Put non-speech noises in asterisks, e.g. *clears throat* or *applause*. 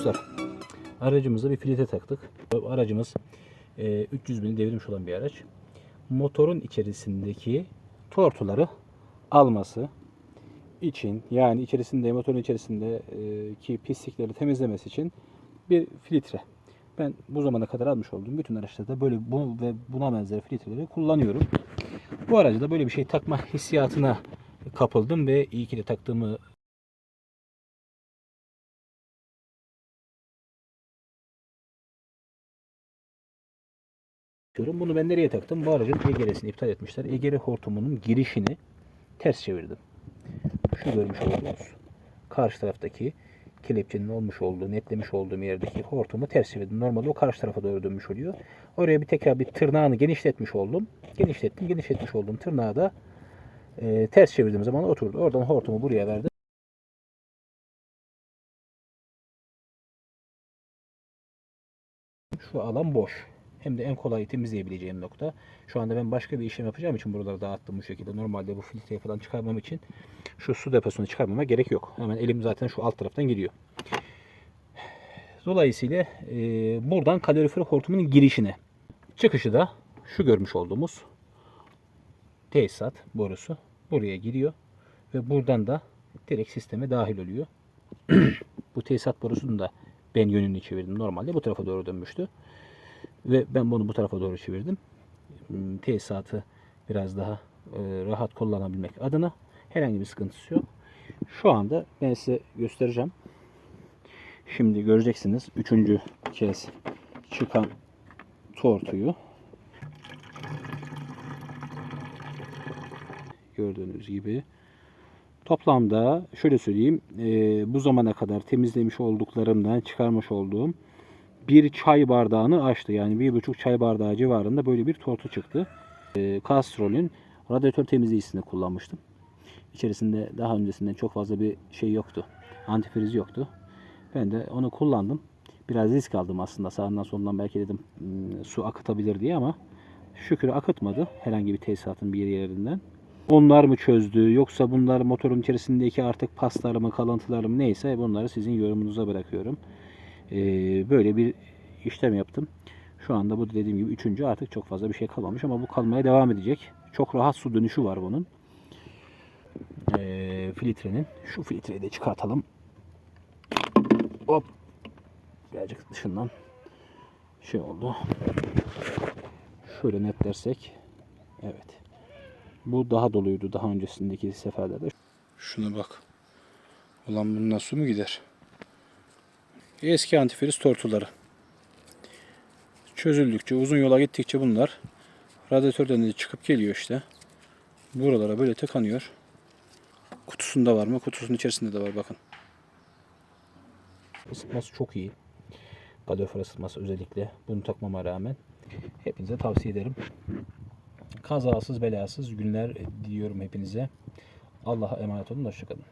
Dostlar aracımıza bir filtre taktık. Aracımız e, 300 bin devirmiş olan bir araç. Motorun içerisindeki tortuları alması için yani içerisinde motorun içerisindeki pislikleri temizlemesi için bir filtre. Ben bu zamana kadar almış olduğum bütün araçlarda böyle bu ve buna benzer filtreleri kullanıyorum. Bu aracı da böyle bir şey takma hissiyatına kapıldım ve iyi ki de taktığımı diyorum. Bunu ben nereye taktım? Bu aracın egeresini iptal etmişler. Egere hortumunun girişini ters çevirdim. Şu görmüş olduğunuz karşı taraftaki kelepçenin olmuş olduğu, netlemiş olduğum yerdeki hortumu ters çevirdim. Normalde o karşı tarafa doğru dönmüş oluyor. Oraya bir tekrar bir tırnağını genişletmiş oldum. Genişlettim, genişletmiş olduğum tırnağı da e, ters çevirdiğim zaman oturdu. Oradan hortumu buraya verdim. Şu alan boş. Hem de en kolay temizleyebileceğim nokta. Şu anda ben başka bir işlem yapacağım için buraları dağıttım bu şekilde. Normalde bu filtreyi falan çıkarmam için şu su deposunu çıkarmama gerek yok. Hemen elim zaten şu alt taraftan giriyor. Dolayısıyla e, buradan kalorifer hortumunun girişine. Çıkışı da şu görmüş olduğumuz tesisat borusu buraya giriyor ve buradan da direkt sisteme dahil oluyor. *clears throat* bu tesisat borusunu da ben yönünü çevirdim. Normalde bu tarafa doğru dönmüştü. Ve ben bunu bu tarafa doğru çevirdim. Hmm, Tesisatı biraz daha e, rahat kullanabilmek adına herhangi bir sıkıntısı yok. Şu anda ben size göstereceğim. Şimdi göreceksiniz. Üçüncü kez çıkan tortuyu. Gördüğünüz gibi. Toplamda şöyle söyleyeyim. e, bu zamana kadar temizlemiş olduklarımdan çıkarmış olduğum bir çay bardağını aştı. Yani bir buçuk çay bardağı civarında böyle bir tortu çıktı. E, Castrol'ün radyatör temizleyicisini kullanmıştım. İçerisinde daha öncesinden çok fazla bir şey yoktu. Antifriz yoktu. Ben de onu kullandım. Biraz risk aldım aslında sağından solundan belki dedim hmm, su akıtabilir diye ama şükür akıtmadı herhangi bir tesisatın bir yerinden. Onlar mı çözdü yoksa bunlar motorun içerisindeki artık paslar mı kalıntılar mı neyse bunları sizin yorumunuza bırakıyorum. Ee, böyle bir işlem yaptım. Şu anda bu dediğim gibi üçüncü artık çok fazla bir şey kalmamış ama bu kalmaya devam edecek. Çok rahat su dönüşü var bunun. Ee, filtrenin. Şu filtreyi de çıkartalım. Hop. Birazcık dışından şey oldu. Şöyle netlersek. Evet. Bu daha doluydu daha öncesindeki seferde de. Şuna bak. Ulan bunun nasıl mu gider? Eski antifriz tortuları. Çözüldükçe, uzun yola gittikçe bunlar radyatörden de çıkıp geliyor işte. Buralara böyle tıkanıyor. Kutusunda var mı? Kutusunun içerisinde de var bakın. Isıtması çok iyi. Kalorifer ısıtması özellikle. Bunu takmama rağmen. Hepinize tavsiye ederim. Kazasız belasız günler diliyorum hepinize. Allah'a emanet olun. Hoşçakalın.